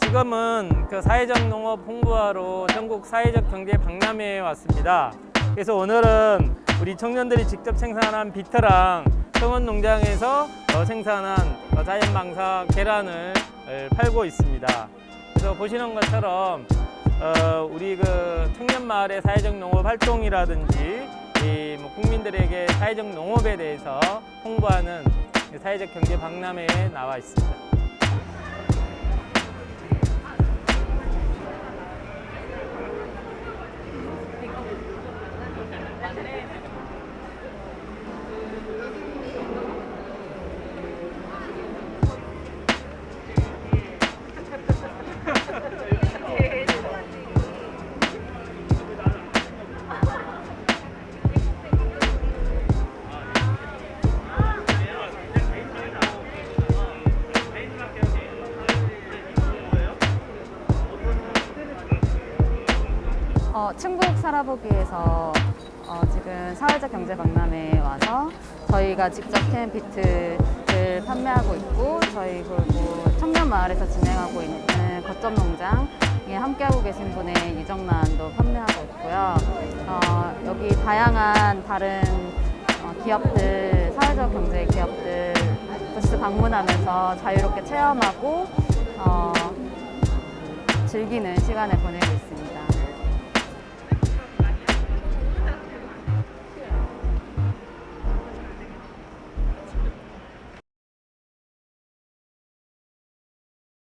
지금은 그 사회적 농업 홍보하러 전국 사회적 경제 박람회에 왔습니다. 그래서 오늘은 우리 청년들이 직접 생산한 비트랑 성원 농장에서 어, 생산한 어, 자연 방사 계란을 어, 팔고 있습니다. 그래서 보시는 것처럼 어, 우리 그 청년 마을의 사회적 농업 활동이라든지 이 뭐 국민들에게 사회적 농업에 대해서 홍보하는 사회적 경제 박람회에 나와 있습니다. 어, 충북 살아보기에서 어, 지금 사회적 경제 박람회에 와서 저희가 직접 캔 비트를 판매하고 있고 저희 그리고 청년 마을에서 진행하고 있는 거점 농장에 함께하고 계신 분의 유정란도 판매하고 있고요. 어, 여기 다양한 다른 어, 기업들, 사회적 경제 기업들 부스 방문하면서 자유롭게 체험하고 어, 즐기는 시간을 보내고 있습니다.